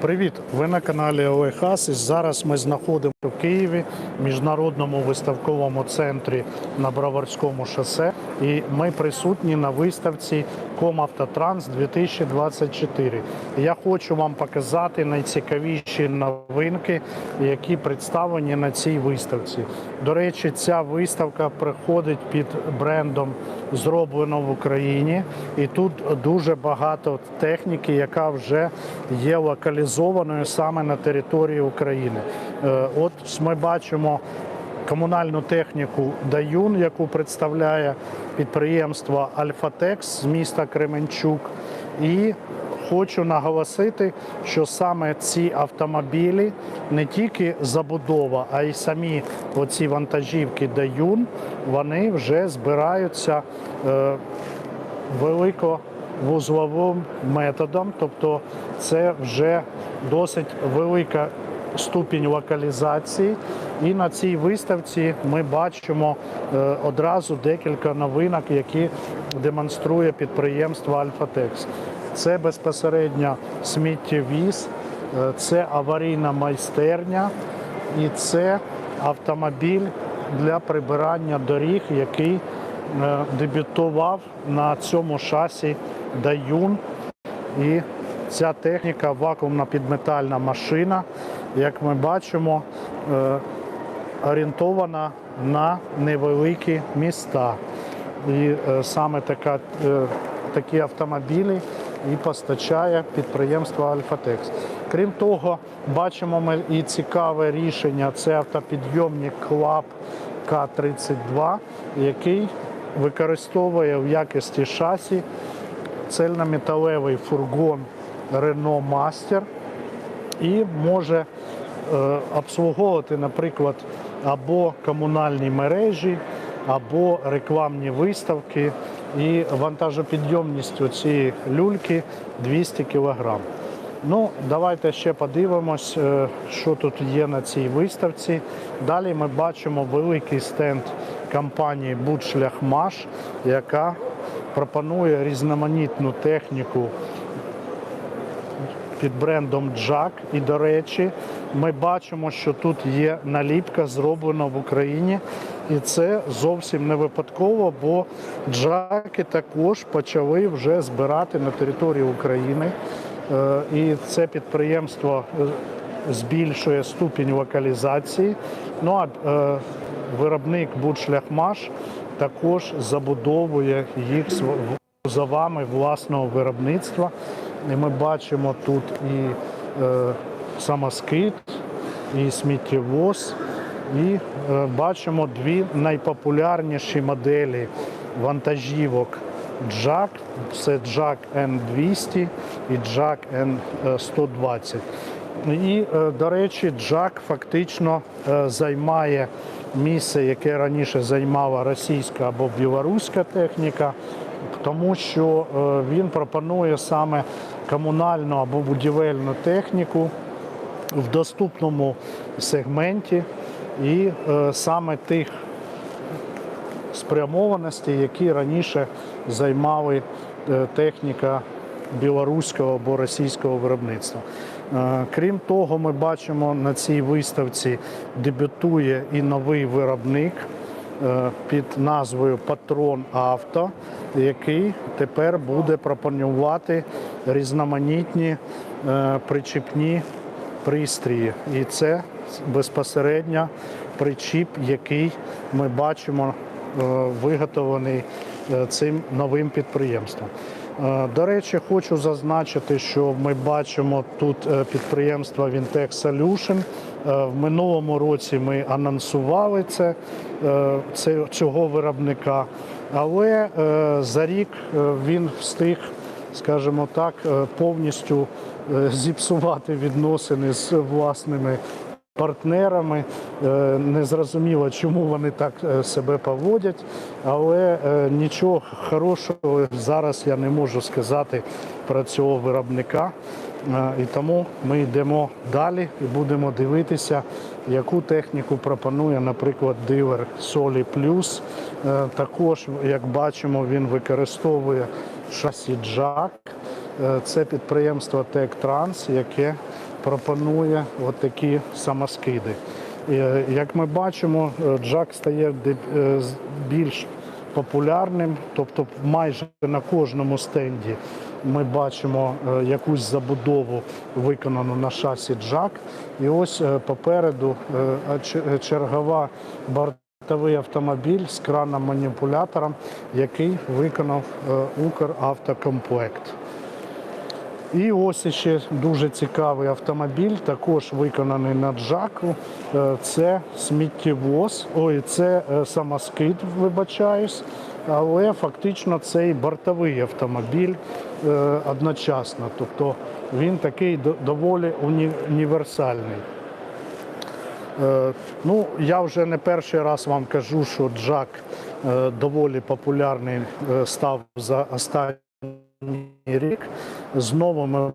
Привіт! Ви на каналі Олег Хас. І Зараз ми знаходимося в Києві, в міжнародному виставковому центрі на Броварському шосе. І ми присутні на виставці Комавтотранс 2024. Я хочу вам показати найцікавіші новинки, які представлені на цій виставці. До речі, ця виставка проходить під брендом Зроблено в Україні, і тут дуже багато техніки, яка вже є локалізованою саме на території України. Е, От ми бачимо комунальну техніку Даюн, яку представляє підприємство Альфатекс з міста Кременчук. І хочу наголосити, що саме ці автомобілі не тільки забудова, а й самі оці вантажівки Даюн, вони вже збираються е, великовузловим методом, тобто це вже досить велика ступінь локалізації. І на цій виставці ми бачимо е, одразу декілька новинок, які демонструє підприємство Альфатекс. Це безпосередньо сміттєвіз, е, це аварійна майстерня і це автомобіль для прибирання доріг, який е, дебютував на цьому шасі Даюн. І ця техніка вакуумна підметальна машина, як ми бачимо, е, орієнтована на невеликі міста. І е, саме така, е, такі автомобілі і постачає підприємство Альфатекс. Крім того, бачимо ми і цікаве рішення це автопідйомник Клаб К-32, який використовує в якості шасі цельнометалевий фургон Renault Master і може е, обслуговувати, наприклад, або комунальні мережі, або рекламні виставки. І вантажопідйомність цієї люльки 200 кг. Ну, давайте ще подивимось, е, що тут є на цій виставці. Далі ми бачимо великий стенд компанії Будшляхмаш, яка пропонує різноманітну техніку під брендом Джак. І, до речі, ми бачимо, що тут є наліпка зроблена в Україні. І це зовсім не випадково, бо джаки також почали вже збирати на території України. Е, І це підприємство е, збільшує ступінь локалізації. Ну а е, виробник Будшляхмаш також забудовує їх св- кузовами власного виробництва. І ми бачимо тут і е, самоскид, і сміттєвоз, і е, бачимо дві найпопулярніші моделі вантажівок Jack. Це Jack N200 і Jack N120. І, е, до речі, Джак фактично е, займає місце, яке раніше займала російська або білоруська техніка, тому що е, він пропонує саме комунальну або будівельну техніку в доступному сегменті і е, саме тих спрямованості, які раніше займали е, техніка білоруського або російського виробництва. Крім того, ми бачимо на цій виставці дебютує і новий виробник під назвою Патрон Авто, який тепер буде пропонувати різноманітні е, причіпні пристрої. І це безпосередньо причіп, який ми бачимо е, виготовлений е, цим новим підприємством. Е, До речі, хочу зазначити, що ми бачимо тут е, підприємство Vintech Solution. Е, В минулому році ми анонсували це, е, це цього виробника, але е, за рік він встиг скажімо так, повністю зіпсувати відносини з власними партнерами. Е, Незрозуміло, чому вони так е, себе поводять, але е, нічого хорошого зараз я не можу сказати про цього виробника. І тому ми йдемо далі і будемо дивитися, яку техніку пропонує, наприклад, дилер Солі Плюс. Також, як бачимо, він використовує шасі Джак Це підприємство Тектранс, яке пропонує отакі самоскиди. Е, Як ми бачимо, е, джак стає е, більш популярним, тобто майже на кожному стенді ми бачимо якусь забудову виконану на шасі джак. І ось попереду чергова бортовий автомобіль з краном маніпулятором, який виконав Укравтокомплект. І ось ще дуже цікавий автомобіль, також виконаний на джаку. Е, Це сміттєвоз, ой, це е, самоскид, вибачаюсь, але фактично це і бортовий автомобіль е, одночасно. Тобто він такий доволі універсальний. Ну, я вже не перший раз вам кажу, що джак доволі популярний став за останній рік. Знову ми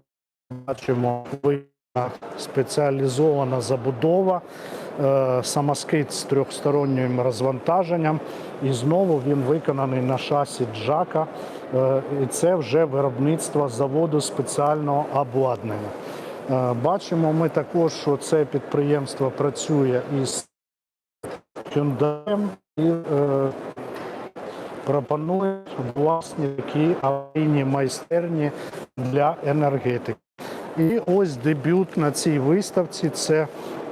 бачимо спеціалізована забудова, е, самоскид з трьохстороннім розвантаженням. І знову він виконаний на шасі джака. Е, І це вже виробництво заводу спеціального обладнання. Е, Бачимо ми також, що це підприємство працює із Hyundai і пропонує власні такі аварійні майстерні для енергетики. І ось дебют на цій виставці це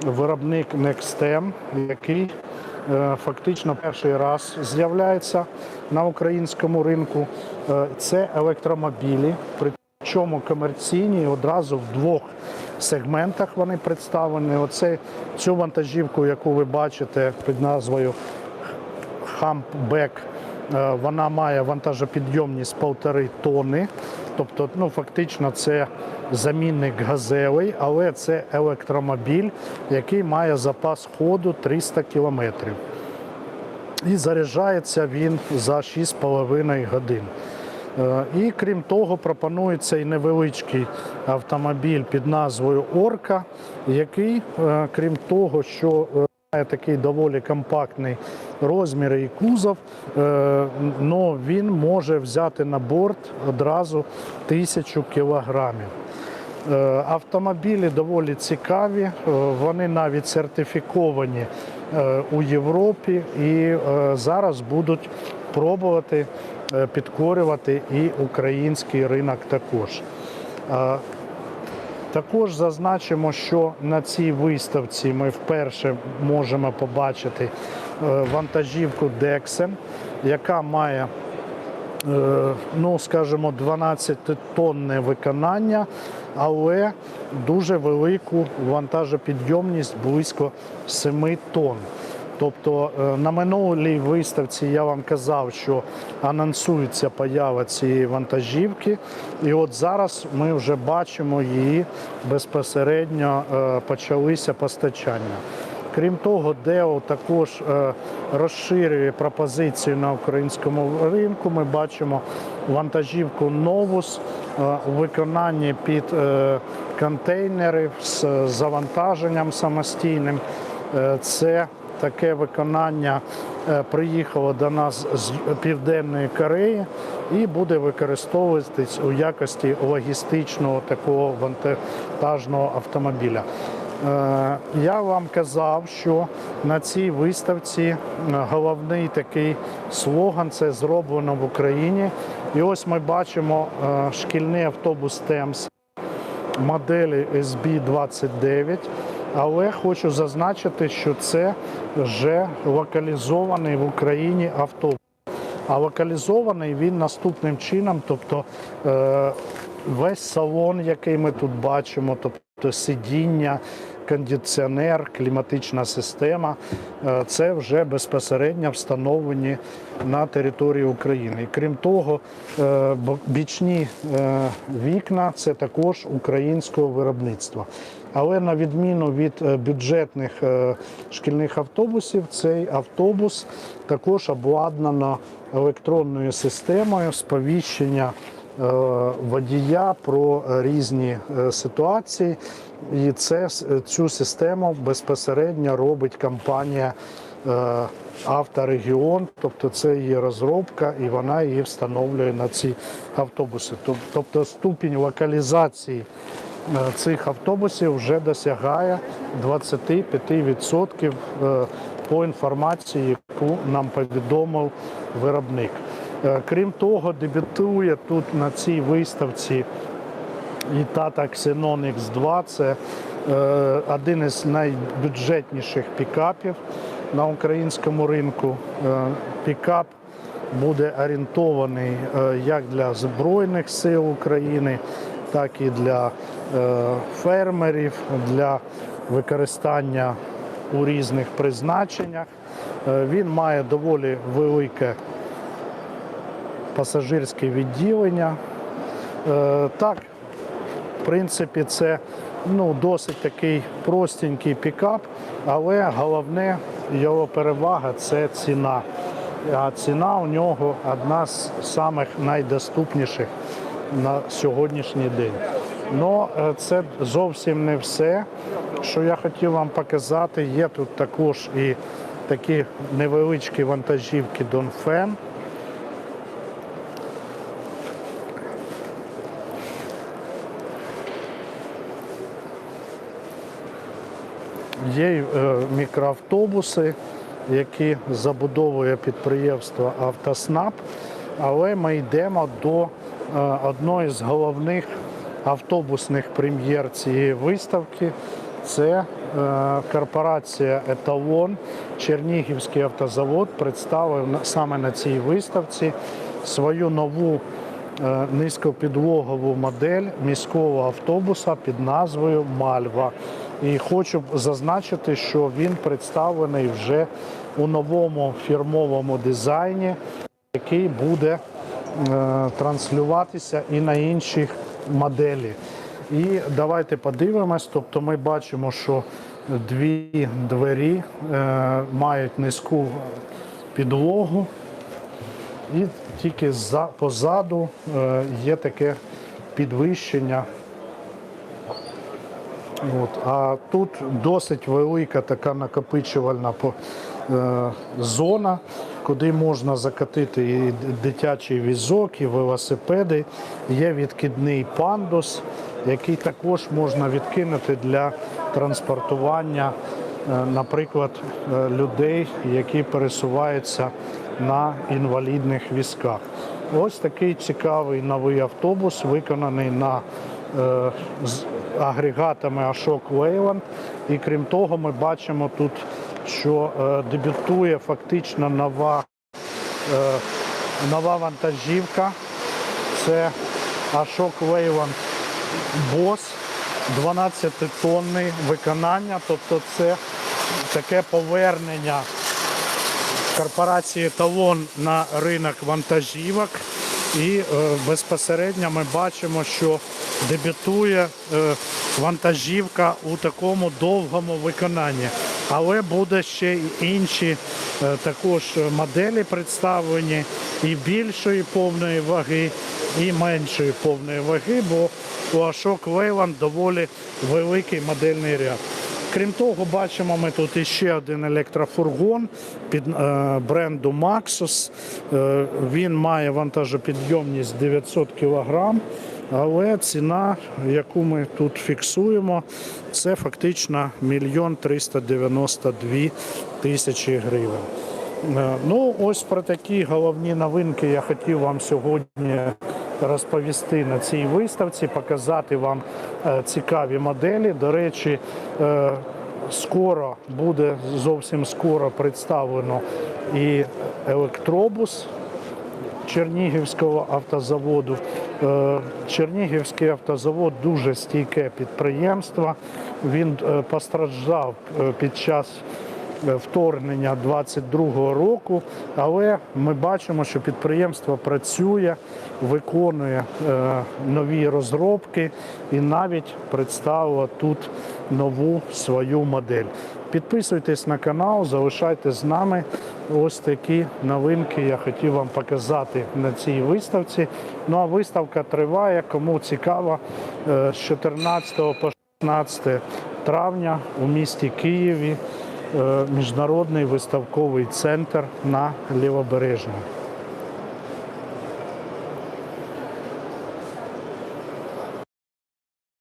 виробник Nextem, який е, фактично перший раз з'являється на українському ринку. Е, Це електромобілі, причому комерційні одразу в двох сегментах вони представлені. Оце цю вантажівку, яку ви бачите під назвою Хампбек. Е, Вона має вантажопідйомність 1,5 тонни. Тобто, ну, фактично, це замінник газелей, але це електромобіль, який має запас ходу 300 кілометрів. І заряджається він за 6,5 годин. Е, І крім того, пропонується і невеличкий автомобіль під назвою Орка, який, е, крім того, що має такий доволі компактний розмір і кузов, е, но він може взяти на борт одразу тисячу кілограмів. Е, Автомобілі доволі цікаві, е, вони навіть сертифіковані е, у Європі і зараз будуть пробувати підкорювати і український ринок також. Також зазначимо, що на цій виставці ми вперше можемо побачити е, вантажівку Dexen, яка має е, ну, скажімо, 12-тонне виконання, але дуже велику вантажопідйомність близько 7 тонн. Тобто е, на минулій виставці я вам казав, що анонсується поява цієї вантажівки, і от зараз ми вже бачимо її безпосередньо е, почалися постачання. Крім того, Део також е, розширює пропозицію на українському ринку. Ми бачимо вантажівку Новус у виконанні під контейнери з завантаженням самостійним. Це таке виконання е, приїхало до нас з Південної Кореї і буде використовуватись у якості логістичного такого вантажного автомобіля. Е, Я вам казав, що на цій виставці е, головний такий слоган це зроблено в Україні. І ось ми бачимо шкільний автобус Темс моделі SB29, але хочу зазначити, що це вже локалізований в Україні автобус. А локалізований він наступним чином, тобто е, весь салон, який ми тут бачимо, тобто сидіння, кондиціонер, кліматична система, е, це вже безпосередньо встановлені на території України. І крім того, е, бічні вікна це також українського виробництва. Але на відміну від е, бюджетних е, шкільних автобусів, цей автобус також обладнано електронною системою сповіщення е, водія про різні ситуації. І це, цю систему безпосередньо робить компанія авторегіон, тобто це її розробка, і вона її встановлює на ці автобуси. Тобто ступінь локалізації цих автобусів вже досягає 25% е, по інформації, яку нам повідомив виробник. Е, Крім того, дебютує тут на цій виставці і Tata Xenon X2 це е, один із найбюджетніших пікапів на українському ринку. Е, пікап буде орієнтований е, як для Збройних сил України, так і для е, фермерів, для використання у різних призначеннях. Е, він має доволі велике пасажирське відділення. Е, Так, в принципі, це ну, досить такий простенький пікап, але головне його перевага це ціна. А ціна у нього одна з самих найдоступніших на сьогоднішній день. Ну, е, це зовсім не все, що я хотів вам показати. Є тут також і такі невеличкі вантажівки Донфен. Є е, мікроавтобуси, які забудовує підприємство Автоснаб, але ми йдемо до одної з головних автобусних прем'єр цієї виставки. Це е, корпорація Еталон, Чернігівський автозавод представив саме на цій виставці свою нову е, низькопідлогову модель міського автобуса під назвою Мальва. І хочу зазначити, що він представлений вже у новому фірмовому дизайні, який буде е, транслюватися і на інші моделі. І давайте подивимось. Тобто ми бачимо, що дві двері е, мають низьку підлогу, і тільки за, позаду е, є таке підвищення. От. А тут досить велика така накопичувальна по- е, зона, куди можна закатити і дитячий візок, і велосипеди. Є відкидний пандус, який також можна відкинути для транспортування, е, наприклад, е, людей, які пересуваються на інвалідних візках. Ось такий цікавий новий автобус, виконаний на е, з агрегатами Ashok Leyland. І крім того, ми бачимо тут, що е, дебютує фактично нова, е, нова вантажівка. Це Ashok Leyland Boss 12-тонний виконання. Тобто це таке повернення корпорації Талон на ринок вантажівок. І е, безпосередньо ми бачимо, що дебютує вантажівка у такому довгому виконанні. Але буде ще й інші е, також моделі представлені і більшої повної ваги, і меншої повної ваги, бо у Ashok Leyland доволі великий модельний ряд. Крім того, бачимо ми тут іще один електрофургон під е, бренду Maxus. Е, він має вантажопідйомність 900 кг, але ціна, яку ми тут фіксуємо, це фактично 1 392 тисячі гривень. Е, Ну, ось про такі головні новинки я хотів вам сьогодні розповісти на цій виставці, показати вам е, цікаві моделі. До речі, е, скоро буде зовсім скоро представлено і електробус. Чернігівського автозаводу. Е, Чернігівський автозавод дуже стійке підприємство. Він е, постраждав е, під час вторгнення 22-го року, але ми бачимо, що підприємство працює, виконує нові розробки і навіть представило тут нову свою модель. Підписуйтесь на канал, залишайтесь з нами. Ось такі новинки я хотів вам показати на цій виставці. Ну а виставка триває. Кому цікаво, е, з 14 по 16 травня у місті Києві е, міжнародний виставковий центр на Лівобережному.